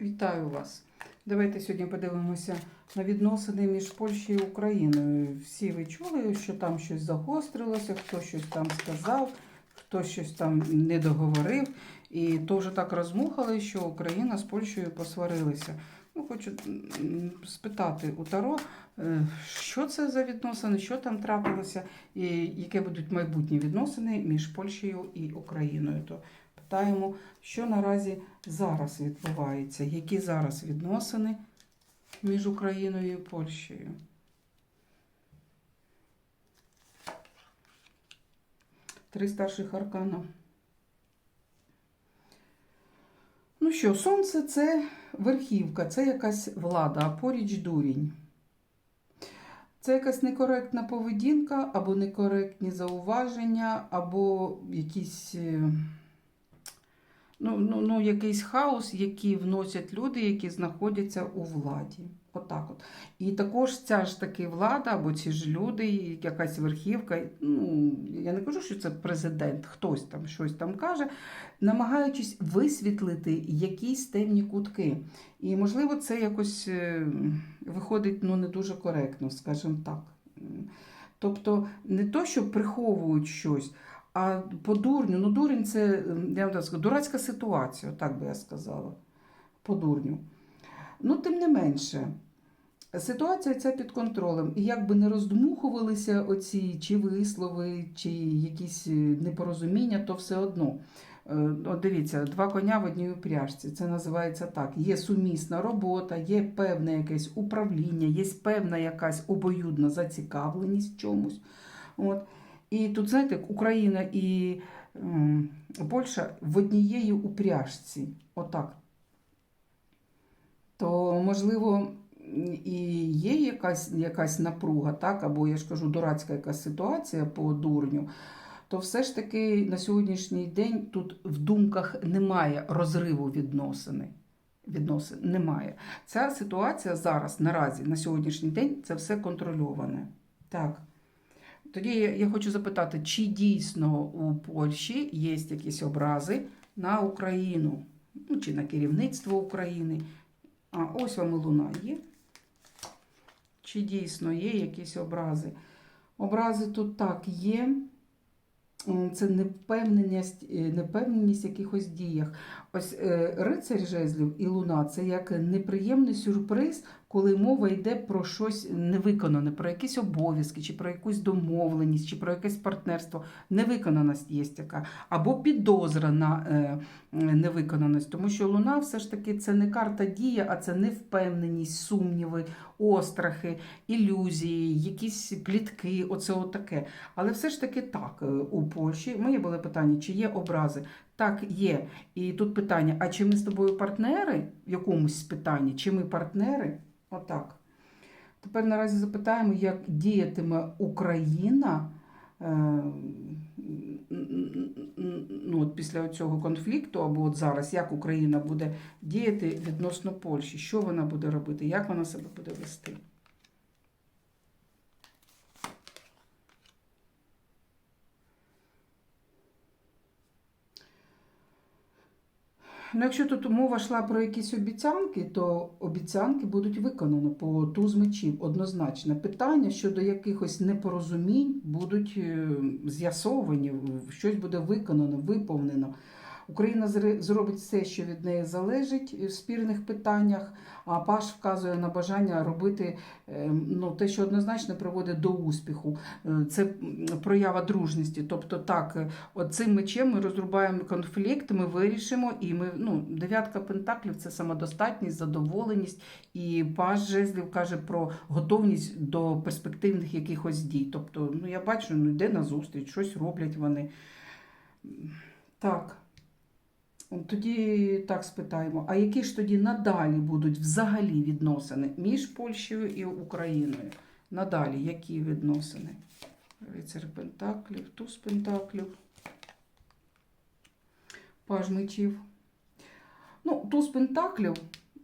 Вітаю вас. Давайте сьогодні подивимося на відносини між Польщею і Україною. Всі ви чули, що там щось загострилося, хто щось там сказав, хто щось там не договорив. І то вже так розмухали, що Україна з Польщею посварилися. Ну, хочу спитати у Таро, е, що це за відносини, що там трапилося, і які будуть майбутні відносини між Польщею і Україною. То питаємо, що наразі зараз відбувається, які зараз відносини між Україною і Польщею. Три старших аркана. Ну що, сонце це верхівка, це якась влада, а поріч дурінь. Це якась некоректна поведінка, або некоректні зауваження, або якісь. Ну, ну, ну, якийсь хаос, який вносять люди, які знаходяться у владі. Отак от. І також ця ж таки влада, або ці ж люди, якась верхівка, ну, я не кажу, що це президент, хтось там щось там каже, намагаючись висвітлити якісь темні кутки. І, можливо, це якось е, виходить ну, не дуже коректно, скажімо так. Тобто, не то, що приховують щось, а по дурню, ну дурень це я вам так дурацька ситуація, так би я сказала. По дурню. Ну, тим не менше, ситуація ця під контролем. І як би не роздмухувалися оці чи вислови, чи якісь е, непорозуміння, то все одно. Е, От дивіться, два коня в одній упряжці. Це називається так. Є сумісна робота, є певне якесь управління, є певна якась обоюдна зацікавленість чомусь. От. І тут, знаєте, Україна і Польща в однієї упряжці. Отак. То, можливо, і є якась, якась напруга, так, або я ж кажу, дурацька якась ситуація по дурню, то все ж таки на сьогоднішній день тут в думках немає розриву відносини. Відносин немає. Ця ситуація зараз, наразі, на сьогоднішній день, це все контрольоване. Так. Тоді я хочу запитати, чи дійсно у Польщі є якісь образи на Україну, ну, чи на керівництво України. А ось вам і луна є. Чи дійсно є якісь образи? Образи тут так є. Це непевненість, е, непевненість в якихось діях. Ось е, рицарь жезлів і луна це як неприємний сюрприз, коли мова йде про щось невиконане, про якісь обов'язки, чи про якусь домовленість, чи про якесь партнерство. Невиконаність є така, або підозра на е, невиконаність. Тому що луна все ж таки це не карта дія, а це невпевненість, сумніви, острахи, ілюзії, якісь плітки, оце отаке. Але все ж таки так, е, у Польщі мої були питання, чи є образи. Так, є. І тут питання: а чи ми з тобою партнери в якомусь питанні, чи ми партнери? Отак. Тепер наразі запитаємо, як діятиме Україна е, ну, от після цього конфлікту, або от зараз, як Україна буде діяти відносно Польщі, що вона буде робити, як вона себе буде вести. Ну, якщо тут мова йшла про якісь обіцянки, то обіцянки будуть виконані по туз мечів однозначно. Питання щодо якихось непорозумінь будуть е, з'ясовані, щось буде виконано, виповнено. Україна зробить все, що від неї залежить в спірних питаннях, а Паш вказує на бажання робити е, ну, те, що однозначно приводить до успіху. Е, Це проява дружності. Тобто, так, е, цим мечем ми розрубаємо конфлікт, ми вирішимо, і ми ну, дев'ятка пентаклів це самодостатність, задоволеність. І Паш жезлів каже про готовність до перспективних якихось дій. Тобто, ну я бачу, ну йде на зустріч, щось роблять вони. Так. Тоді так спитаємо, а які ж тоді надалі будуть взагалі відносини між Польщею і Україною? Надалі які відносини? Рицар Пентаклів, туз Пентаклів, Паж мечів. Ну, туз Пентаклів,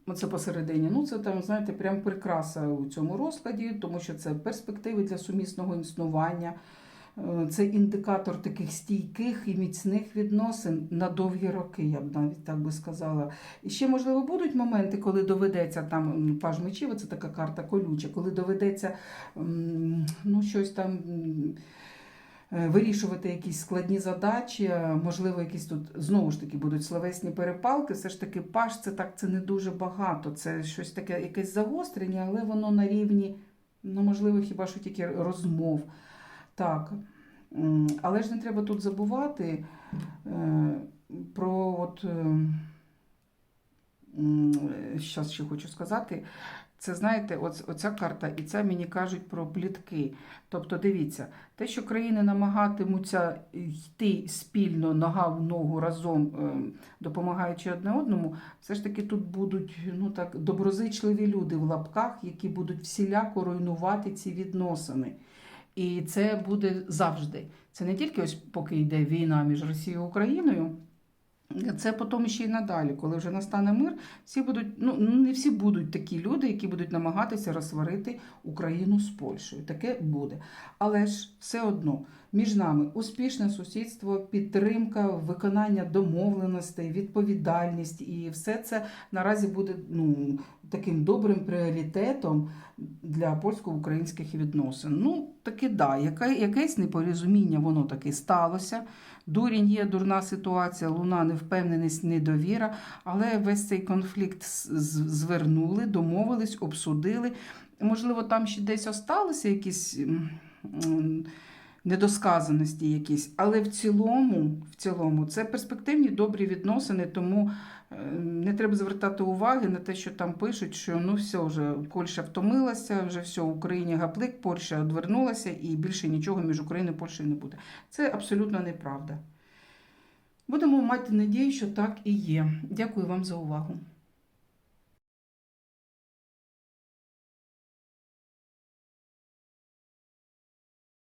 оце посередині, ну це там, знаєте, прям прикраса у цьому розкладі, тому що це перспективи для сумісного існування. Е, це індикатор таких стійких і міцних відносин на довгі роки, я б навіть так би сказала. І ще, можливо, будуть моменти, коли доведеться там паж мечів, це така карта колюча, коли доведеться ну, щось там. е, Вирішувати якісь складні задачі, е, можливо, якісь тут знову ж таки будуть словесні перепалки. Все ж таки, паш це так, це не дуже багато. Це щось таке, якесь загострення, але воно на рівні, ну можливо, хіба що тільки розмов. Так. Але ж не треба тут забувати е, про от. Зараз ще хочу сказати. Це знаєте, оц- оця карта, і це мені кажуть про плітки. Тобто, дивіться, те, що країни намагатимуться йти спільно нога в ногу разом, е, допомагаючи одне одному, все ж таки тут будуть ну так доброзичливі люди в лапках, які будуть всіляко руйнувати ці відносини. І це буде завжди. Це не тільки ось поки йде війна між Росією і Україною. Це потім ще й надалі, коли вже настане мир, всі будуть, ну не всі будуть такі люди, які будуть намагатися розсварити Україну з Польщею. Таке буде. Але ж все одно між нами успішне сусідство, підтримка, виконання домовленостей, відповідальність, і все це наразі буде ну, таким добрим пріоритетом для польсько-українських відносин. Ну, таки да, яке, якесь непорозуміння воно таки сталося. Дурінь є дурна ситуація, луна, невпевненість, недовіра, але весь цей конфлікт звернули, домовились, обсудили. Можливо, там ще десь осталися якісь недосказаності якісь, але в цілому, в цілому це перспективні добрі відносини, тому е, не треба звертати уваги на те, що там пишуть, що ну все, вже Польща втомилася, вже все, Україні гаплик, Польща одвернулася і більше нічого між Україною і Польщею не буде. Це абсолютно неправда. Будемо мати надію, що так і є. Дякую вам за увагу.